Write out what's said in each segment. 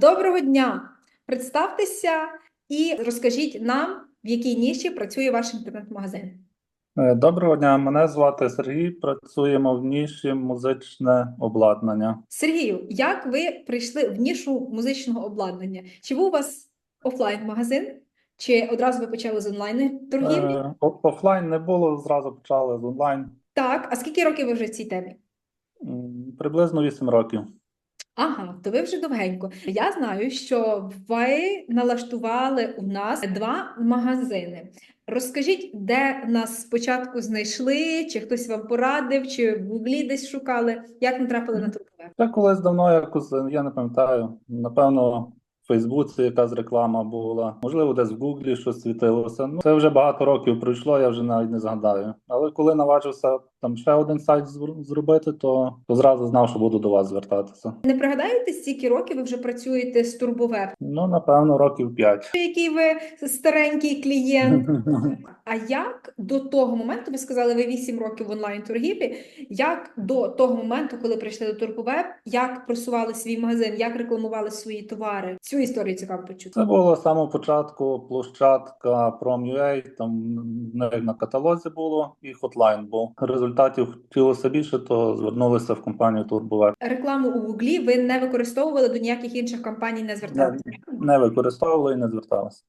Доброго дня! Представтеся і розкажіть нам, в якій ніші працює ваш інтернет-магазин. Е, Доброго дня, мене звати Сергій. Працюємо в ніші музичне обладнання. Сергію, як ви прийшли в нішу музичного обладнання? Чи був у вас офлайн-магазин, чи одразу ви почали з онлайн торгівлі? Е, о- Офлайн не було, зразу почали з онлайн. Так, а скільки років ви вже в цій темі? М, Приблизно 8 років. Ага, то ви вже довгенько. Я знаю, що ви налаштували у нас два магазини. Розкажіть, де нас спочатку знайшли, чи хтось вам порадив, чи в Гуглі десь шукали, як натрапили на турбове? Це колись давно якось, я не пам'ятаю, напевно, в Фейсбуці якась реклама була, можливо, десь в Гуглі щось світилося. Ну, це вже багато років пройшло, я вже навіть не згадаю. Але коли наважився там ще один сайт зр- зробити, то, то зразу знав, що буду до вас звертатися. Не пригадаєте, стільки років ви вже працюєте з Турбовеб? Ну, напевно, років 5. Який ви старенький клієнт? А як до того моменту, ви сказали, ви 8 років в онлайн-торгівлі, як до того моменту, коли прийшли до Турбовеб, як просували свій магазин, як рекламували свої товари? Цю історію цікаво почути. Це було з самого початку площадка Prom.ua, там на каталозі було і хотлайн був. Результатів хотілося більше, то звернулися в компанію TurboWeb. Рекламу у Гуглі ви не використовували до ніяких інших компаній, не зверталися? Не використовували і не зверталися.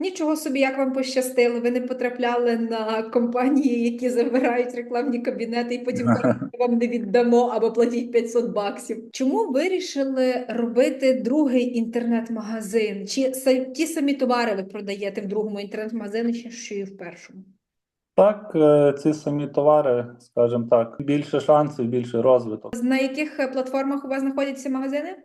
Нічого собі, як вам пощастило, ви не потрапляли на компанії, які забирають рекламні кабінети, і потім вам не віддамо або платіть 500 баксів. Чому вирішили робити другий інтернет-магазин? Чи ті самі товари ви продаєте в другому інтернет-магазині, ще що і в першому? Так, е, ці самі товари, скажімо так, більше шансів, більше розвиток. На яких е, платформах у вас знаходяться магазини?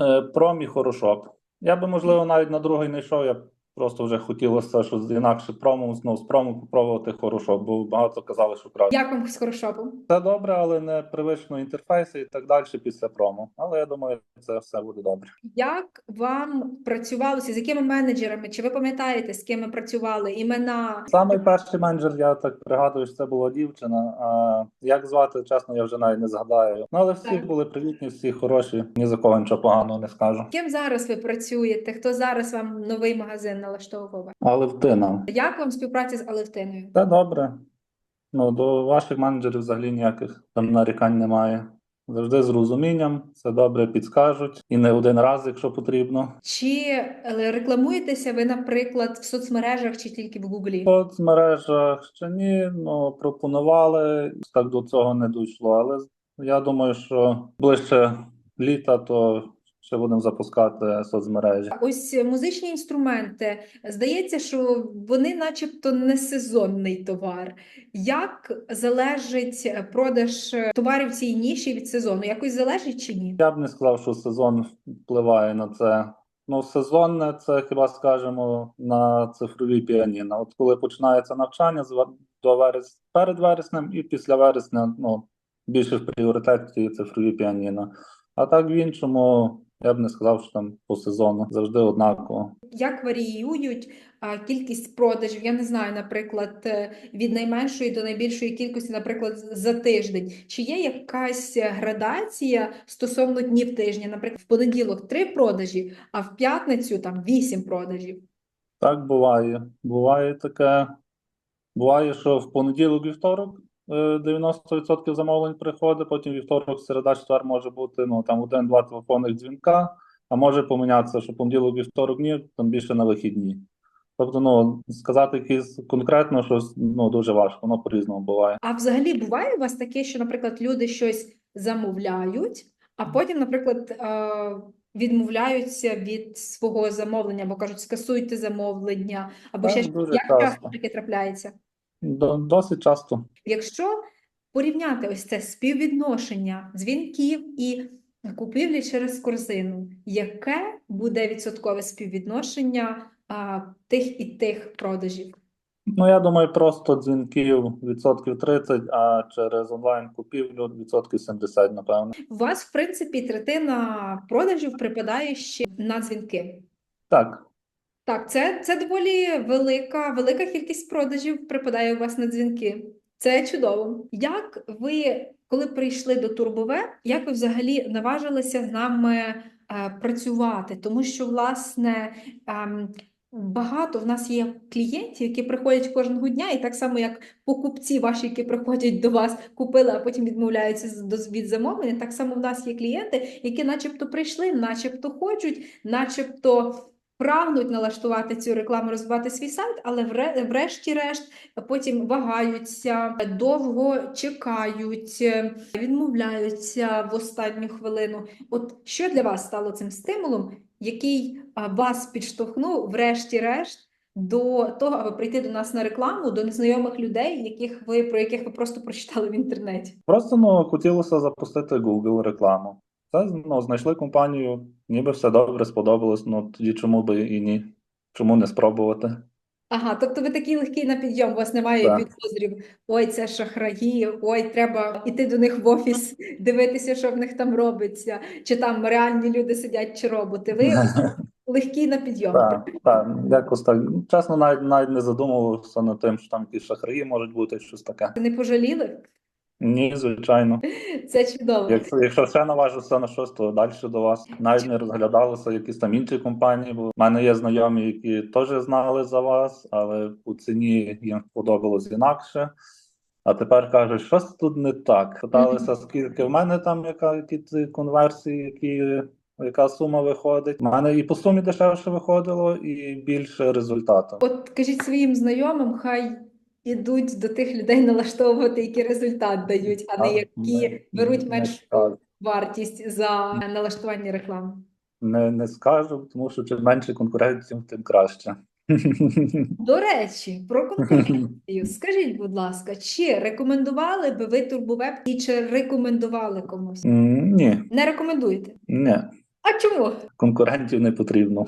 Е, Пром і Хорошоп. Я би, можливо, навіть на другий не йшов, я б просто вже хотілося щось інакше промом, ну, з промо попробувати Хорошоп, бо багато казали, що краще. Як вам з хорошопом? Це добре, але не привично інтерфейси і так далі після промо. Але я думаю, це все буде добре. Як вам працювалося? З якими менеджерами? Чи ви пам'ятаєте, з ким працювали? Імена? Самий перший менеджер, я так пригадую, що це була дівчина. А як звати, чесно, я вже навіть не згадаю. Ну але всі Так. були привітні, всі хороші. Ні за кого нічого поганого не скажу. Ким зараз ви працюєте? Хто зараз вам новий магазин налаштовував? Але втина. Як вам співпраця з Алевтиною? Це добре. Ну, до ваших менеджерів взагалі ніяких там нарікань немає. Завжди з розумінням, все добре підскажуть і не один раз, якщо потрібно. Чи е, рекламуєтеся ви, наприклад, в соцмережах чи тільки в Гуглі? В соцмережах ще ні, ну пропонували, так до цього не дійшло. Але я думаю, що ближче літа, то ще будемо запускати соцмережі. Ось музичні інструменти. Здається, що вони, начебто, не сезонний товар. Як залежить продаж товарів цій ніші від сезону? Якось залежить чи ні? Я б не сказав, що сезон впливає на це. Ну, сезонне це хіба скажемо на цифрові піаніно. От коли починається навчання до верес... перед вереснем і після вересня, ну більше в пріоритеті цифрові піаніно. А так в іншому я б не сказав, що там по сезону завжди однаково. Як варіюють кількість продажів? Я не знаю, наприклад, е, від найменшої до найбільшої кількості, наприклад, за тиждень. Чи є якась градація стосовно днів тижня? Наприклад, в понеділок три продажі, а в п'ятницю там вісім продажів. Так буває. Буває таке. Буває, що в понеділок, вівторок е, 90% замовлень приходить, потім вівторок, середа, четвер може бути ну там один-два телефонних дзвінка, а може помінятися, що понеділок, вівторок ні, там більше на вихідні. Тобто, ну сказати якісь конкретно щось ну дуже важко, воно по-різному буває. А взагалі буває у вас таке, що, наприклад, люди щось замовляють, а потім, наприклад, е, відмовляються від свого замовлення, або кажуть, скасуйте замовлення, або Так, ще щось. як часто часто. таке трапляється? До- Досить часто. Якщо порівняти ось це співвідношення дзвінків і купівлі через корзину, яке буде відсоткове співвідношення а, тих і тих продажів? Ну я думаю, просто дзвінків відсотків 30, а через онлайн купівлю відсотків 70, напевно. У вас, в принципі, третина продажів припадає ще на дзвінки. Так. Так, це, це доволі велика, велика кількість продажів припадає у вас на дзвінки. Це чудово. Як ви, коли прийшли до Турбове, як ви взагалі наважилися з нами е, працювати, тому що, власне, ем, багато в нас є клієнтів, які приходять кожного дня, і так само, як покупці ваші, які приходять до вас, купили, а потім відмовляються від замовлення, так само в нас є клієнти, які начебто прийшли, начебто хочуть, начебто прагнуть налаштувати цю рекламу, розвивати свій сайт, але врешті-решт потім вагаються, довго чекають, відмовляються в останню хвилину. От що для вас стало цим стимулом, який вас підштовхнув, врешті-решт, до того, аби прийти до нас на рекламу, до незнайомих людей, яких ви про яких ви просто прочитали в інтернеті? Просто ну, хотілося запустити Google рекламу. Це ну, знайшли компанію, ніби все добре сподобалось, ну тоді чому би і ні? Чому не спробувати? Ага, тобто ви такий легкий на підйом, у вас немає Так. підозрів. Ой, це шахраї, ой, треба іти до них в офіс, дивитися, що в них там робиться, чи там реальні люди сидять, чи роботи. Ви легкий на підйом. Так, так, якось так. Чесно, навіть навіть не задумувався над тим, що там якісь шахраї можуть бути, щось таке. Не пожаліли? Ні, звичайно. Це чудово. Якщо, якщо ще наважився на щось, то далі до вас. Навіть не розглядалося якісь там інші компанії, бо в мене є знайомі, які теж знали за вас, але по ціні їм сподобалось інакше. А тепер кажуть, щось тут не так. Питалися, скільки в мене там, яка які ці конверсії, які, яка сума виходить. У мене і по сумі дешевше виходило, і більше результату. От кажіть своїм знайомим, хай ідуть до тих людей налаштовувати, які результат дають, а не які беруть меншу вартість за налаштування реклами. Не, не скажу, тому що чим менше конкуренців, тим краще. До речі, про конкуренцію. Скажіть, будь ласка, чи рекомендували би ви Турбовеб і чи рекомендували комусь? Ні, Не рекомендуєте? ні, А чому? конкурентів не потрібно.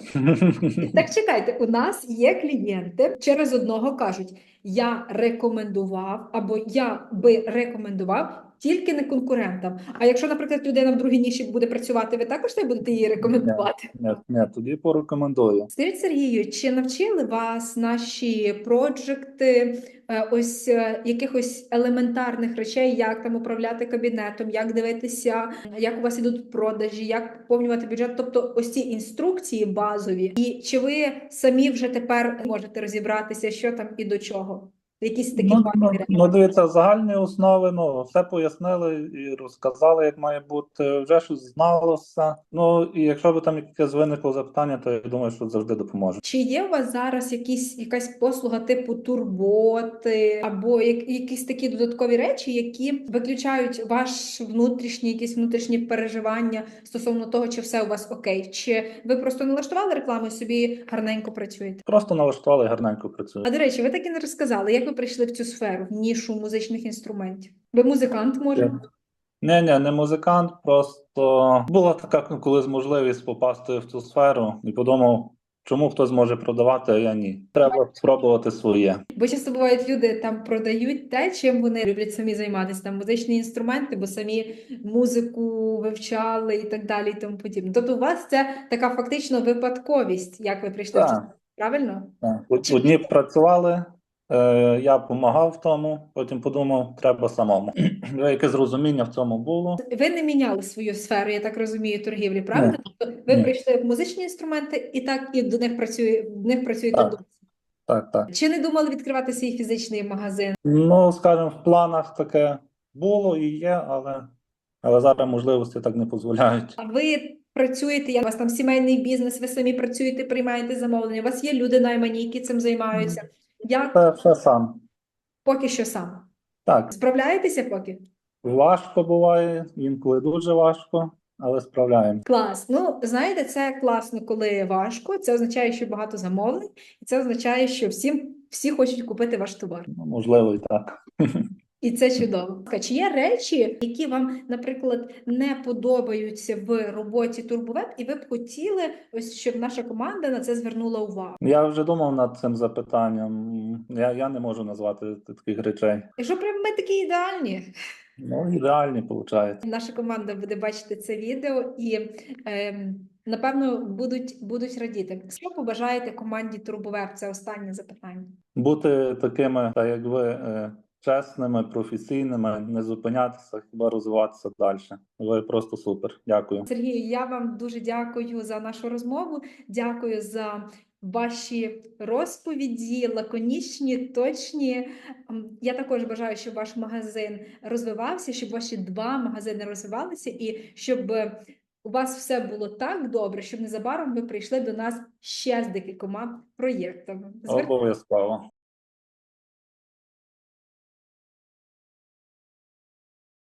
Так чекайте, у нас є клієнти через одного кажуть: я рекомендував або я би рекомендував тільки не конкурентам. А якщо, наприклад, людина в другій ніші буде працювати, ви також не будете її рекомендувати? Ні, ні, тоді порекомендую. Скажіть, Сергію, чи навчили вас наші проджекти е, ось е, якихось елементарних речей, як там управляти кабінетом, як дивитися, як у вас ідуть продажі, як поповнювати бюджет? Тобто ось ці інструкції базові, і чи ви самі вже тепер можете розібратися, що там і до чого? Якісь такі Ну, ну, ну, дивіться, загальні основи, ну, все пояснили і розказали, як має бути, вже щось зналося. Ну, і якщо б там якесь виникло запитання, то я думаю, що завжди допоможе. Чи є у вас зараз якісь, якась послуга типу турботи або як, якісь такі додаткові речі, які виключають ваш внутрішній, якісь внутрішні переживання стосовно того, чи все у вас окей? Чи ви просто налаштували рекламу і собі гарненько працюєте? Просто налаштували і гарненько працює. А до речі, ви так і не розказали, як ви прийшли в цю сферу, в нішу музичних інструментів? Ви музикант, може? Ні, ні, не музикант, просто була така колись можливість попасти в цю сферу і подумав, чому хтось може продавати, а я ні. Треба спробувати своє. Бо часто бувають люди там продають те, чим вони люблять самі займатися, там музичні інструменти, бо самі музику вивчали і так далі, і тому подібне. Тобто у вас це така фактично випадковість, як ви прийшли в цю Так. сферу, правильно? Так. Одні працювали, е, я допомагав в тому, потім подумав, треба самому. Яке зрозуміння в цьому було. Ви не міняли свою сферу, я так розумію, торгівлі, правильно? Тобто ви Ні. прийшли в музичні інструменти і так і до них працює, в них працюєте Так. досі. Так, так. Чи не думали відкривати свій фізичний магазин? Ну, скажімо, в планах таке було і є, але, але зараз можливості так не дозволяють. А ви працюєте, як у вас там сімейний бізнес, ви самі працюєте, приймаєте замовлення, у вас є люди наймані, які цим займаються. Як Це все сам. поки що сам? Так, Справляєтеся поки? важко буває, інколи дуже важко, але справляємо. Клас. Ну, знаєте, це класно, коли важко. Це означає, що багато замовлень, і це означає, що всім всі хочуть купити ваш товар. Ну, можливо, і так. І це чудово. Чи є речі, які вам, наприклад, не подобаються в роботі Турбовеб, і ви б хотіли, ось щоб наша команда на це звернула увагу? Я вже думав над цим запитанням. Я, я не можу назвати таких речей. Якщо прям ми такі ідеальні, Ну, ідеальні, виходить. наша команда буде бачити це відео і ем, напевно будуть, будуть радіти. Що побажаєте команді Турбовеб? Це останнє запитання. Бути такими, так як ви, е, чесними, професійними, не зупинятися, хіба розвиватися далі. Ви просто супер. Дякую. Сергій, я вам дуже дякую за нашу розмову. Дякую за ваші розповіді, лаконічні, точні. Я також бажаю, щоб ваш магазин розвивався, щоб ваші два магазини розвивалися, і щоб у вас все було так добре, щоб незабаром ви прийшли до нас ще з декількома проєктами. Обов'язково.